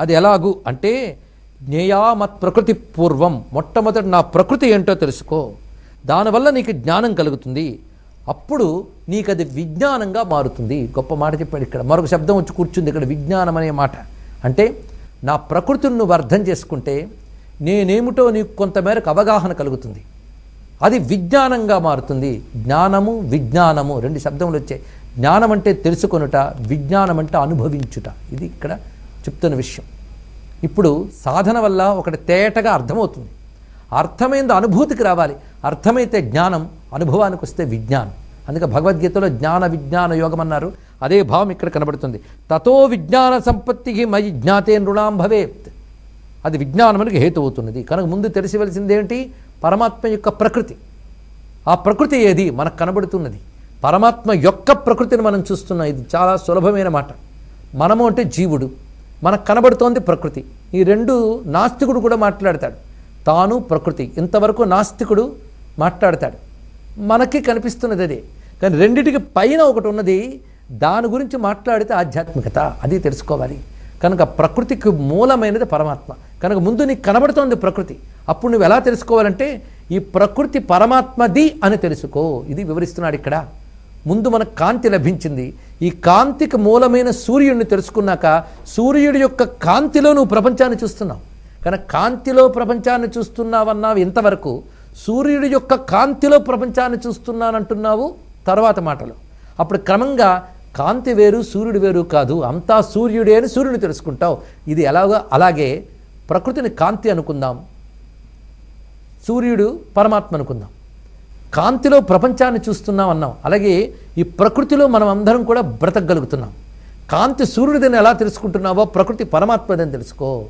అది ఎలాగు అంటే జ్ఞేయామత్ ప్రకృతి పూర్వం మొట్టమొదటి నా ప్రకృతి ఏంటో తెలుసుకో. దానివల్ల నీకు జ్ఞానం కలుగుతుంది. అప్పుడు నీకు అది విజ్ఞానంగా మారుతుంది. గొప్ప మాట చెప్పాడు ఇక్కడ. మరొక శబ్దం వచ్చి కూర్చుంది ఇక్కడ విజ్ఞానం అనే మాట. అంటే నా ప్రకృతిని నువ్వు అర్థం చేసుకుంటే నేనేమిటో నీకు కొంతమేరకు అవగాహన కలుగుతుంది. అది విజ్ఞానంగా మారుతుంది. జ్ఞానము విజ్ఞానము రెండు శబ్దములు వచ్చాయి. జ్ఞానం అంటే తెలుసుకొనుట విజ్ఞానం అంటే అనుభవించుట. ఇది ఇక్కడ చెప్తున్న విషయం. ఇప్పుడు సాధన వల్ల ఒకటి తేటగా అర్థమవుతుంది. అర్థమైంది అనుభూతికి రావాలి. అర్థమైతే జ్ఞానం అనుభవానికి వస్తే విజ్ఞానం. అందుకే భగవద్గీతలో జ్ఞాన విజ్ఞాన యోగం అన్నారు. అదే భావం ఇక్కడ కనబడుతుంది. తతో విజ్ఞాన సంపత్తికి మయి జ్ఞాతే నృణాం భవేత్. అది విజ్ఞానమునికి హేతు అవుతున్నది కనుక ముందు తెలిసివలసిందేంటి పరమాత్మ యొక్క ప్రకృతి. ఆ ప్రకృతి ఏది? మనకు కనబడుతున్నది. పరమాత్మ యొక్క ప్రకృతిని మనం చూస్తున్నాం. ఇది చాలా సులభమైన మాట. మనము అంటే జీవుడు. మనకు కనబడుతోంది ప్రకృతి. ఈ రెండు నాస్తికుడు కూడా మాట్లాడతాడు. తాను ప్రకృతి. ఇంతవరకు నాస్తికుడు మాట్లాడతాడు. మనకి కనిపిస్తున్నది అదే. కానీ రెండిటికి పైన ఒకటి ఉన్నది దాని గురించి మాట్లాడితే ఆధ్యాత్మికత. అది తెలుసుకోవాలి. కనుక ప్రకృతికి మూలమైనది పరమాత్మ. కనుక ముందు నీకు కనబడుతోంది ప్రకృతి. అప్పుడు నువ్వు ఎలా తెలుసుకోవాలంటే ఈ ప్రకృతి పరమాత్మది అని తెలుసుకో. ఇది వివరిస్తున్నాడు ఇక్కడ. ముందు మనకు కాంతి లభించింది. ఈ కాంతికి మూలమైన సూర్యుడిని తెలుసుకున్నాక సూర్యుడి యొక్క కాంతిలో నువ్వు ప్రపంచాన్ని చూస్తున్నావు. కనుక కాంతిలో ప్రపంచాన్ని చూస్తున్నావన్నావు ఇంతవరకు. సూర్యుడి యొక్క కాంతిలో ప్రపంచాన్ని చూస్తున్నానంటున్నావు తర్వాత మాటలు. అప్పుడు క్రమంగా కాంతి వేరు సూర్యుడు వేరు కాదు. అంతా సూర్యుడే అని సూర్యుని తెలుసుకుంటావు. ఇది ఎలాగో అలాగే ప్రకృతిని కాంతి అనుకుందాం. సూర్యుడు పరమాత్మ అనుకుందాం. కాంతిలో ప్రపంచాన్ని చూస్తున్నాం అన్నాం. అలాగే ఈ ప్రకృతిలో మనం అందరం కూడా బ్రతకగలుగుతున్నాం. కాంతి సూర్యుడిని ఎలా తెలుసుకుంటున్నావో ప్రకృతి పరమాత్మదని తెలుసుకో.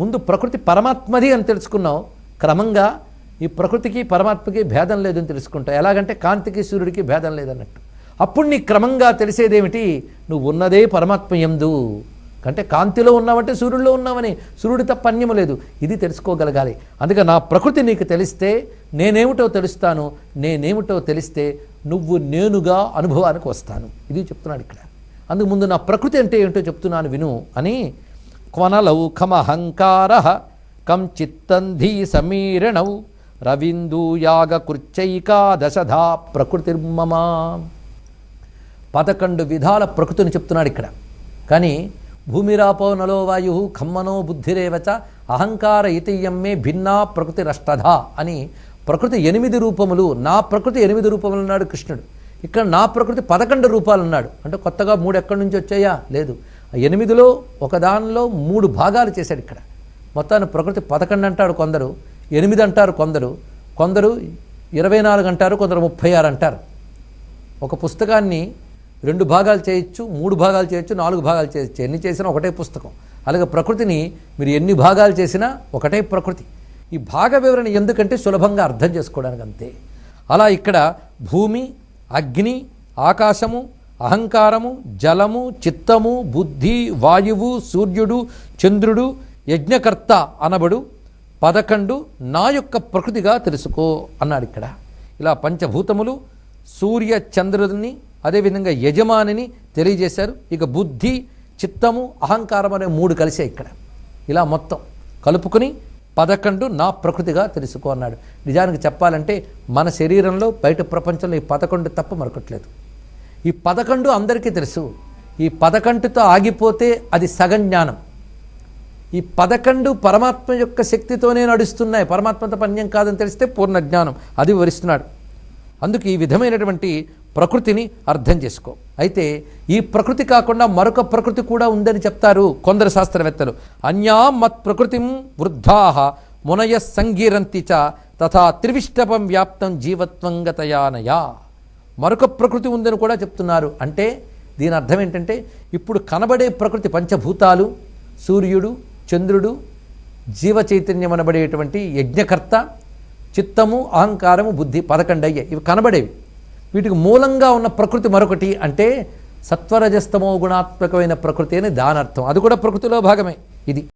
ముందు ప్రకృతి పరమాత్మది అని తెలుసుకున్నావు క్రమంగా ఈ ప్రకృతికి పరమాత్మకి భేదం లేదని తెలుసుకుంటావు ఎలాగంటే కాంతికి సూర్యుడికి భేదం లేదన్నట్టు. అప్పుడు నీ క్రమంగా తెలిసేదేమిటి? నువ్వు ఉన్నదే పరమాత్మ ఎందు అంటే కాంతిలో ఉన్నావంటే సూర్యుడిలో ఉన్నామని సూర్యుడి తప్ప అన్యము లేదు. ఇది తెలుసుకోగలగాలి. అందుకే నా ప్రకృతి నీకు తెలిస్తే నేనేమిటో తెలుస్తాను. నేనేమిటో తెలిస్తే నువ్వు నేనుగా అనుభవానికి వస్తాను. ఇది చెప్తున్నాడు ఇక్కడ. అందుకు ముందు నా ప్రకృతి అంటే ఏంటో చెప్తున్నాను విను అని క్వనలౌఖమహంకార కం చిత్తంధీ సమీరణౌ రవిందూయాగ కృచ్చైకాదశధా ప్రకృతిర్మమా. పదకొండు విధాల ప్రకృతిని చెప్తున్నాడు ఇక్కడ. కానీ భూమిరాపో నలో వాయు ఖమ్మనో బుద్ధిరేవచ అహంకార ఇతయ్యమ్మే భిన్నా ప్రకృతి రష్టధ అని ప్రకృతి ఎనిమిది రూపములు నా ప్రకృతి ఎనిమిది రూపములు అన్నాడు కృష్ణుడు. ఇక్కడ నా ప్రకృతి పదకొండు రూపాలు అన్నాడు. అంటే కొత్తగా మూడు ఎక్కడి నుంచి వచ్చాయా? లేదు. ఎనిమిదిలో ఒకదానిలో మూడు భాగాలు చేశాడు ఇక్కడ. మొత్తాన్ని ప్రకృతి పదకొండు అంటాడు కొందరు ఎనిమిది అంటారు కొందరు కొందరు ఇరవై నాలుగు అంటారు కొందరు ముప్పై ఆరు అంటారు. ఒక పుస్తకాన్ని రెండు భాగాలు చేయొచ్చు మూడు భాగాలు చేయొచ్చు నాలుగు భాగాలు చేయొచ్చు. ఎన్ని చేసినా ఒకటే పుస్తకం. అలాగే ప్రకృతిని మీరు ఎన్ని భాగాలు చేసినా ఒకటే ప్రకృతి. ఈ భాగ వివరణ ఎందుకంటే సులభంగా అర్థం చేసుకోవడానికి అంతే. అలా ఇక్కడ భూమి అగ్ని ఆకాశము అహంకారము జలము చిత్తము బుద్ధి వాయువు సూర్యుడు చంద్రుడు యజ్ఞకర్త అనబడు పదకొండు నా యొక్క ప్రకృతిగా తెలుసుకో అన్నాడు ఇక్కడ. ఇలా పంచభూతములు సూర్య చంద్రుడిని అదేవిధంగా యజమానిని తెలియజేశారు. ఇక బుద్ధి చిత్తము అహంకారం అనే మూడు కలిసే ఇక్కడ. ఇలా మొత్తం కలుపుకొని పదకొండు నా ప్రకృతిగా తెలుసుకో అన్నాడు. నిజానికి చెప్పాలంటే మన శరీరంలో బయట ప్రపంచంలో ఈ పదకొండు తప్ప మరొకట్లేదు ఈ పదకొండు అందరికీ తెలుసు. ఈ పదకొండుతో ఆగిపోతే అది సగం జ్ఞానం. ఈ పదకొండు పరమాత్మ యొక్క శక్తితోనే నడుస్తున్నాయి. పరమాత్మతో పన్యం కాదని తెలిస్తే పూర్ణ జ్ఞానం. అది వివరిస్తున్నాడు. అందుకు ఈ విధమైనటువంటి ప్రకృతిని అర్థం చేసుకో. అయితే ఈ ప్రకృతి కాకుండా మరొక ప్రకృతి కూడా ఉందని చెప్తారు కొందరు శాస్త్రవేత్తలు. అన్యా మత్ ప్రకృతిం వృద్ధాహ మునయ సంగీరంతి చ తథా త్రివిష్టపం వ్యాప్తం జీవత్వం గతయానయా. మరొక ప్రకృతి ఉందని కూడా చెప్తున్నారు. అంటే దీని అర్థం ఏంటంటే ఇప్పుడు కనబడే ప్రకృతి పంచభూతాలు సూర్యుడు చంద్రుడు జీవ చైతన్యం అనబడేటువంటి యజ్ఞకర్త చిత్తము అహంకారము బుద్ధి పదకొండు ఇవి కనబడేవి. వీటికి మూలంగా ఉన్న ప్రకృతి మరొకటి అంటే సత్వరజస్తమో గుణాత్మకమైన ప్రకృతి అని దానర్థం. అది కూడా ప్రకృతిలో భాగమే. ఇది.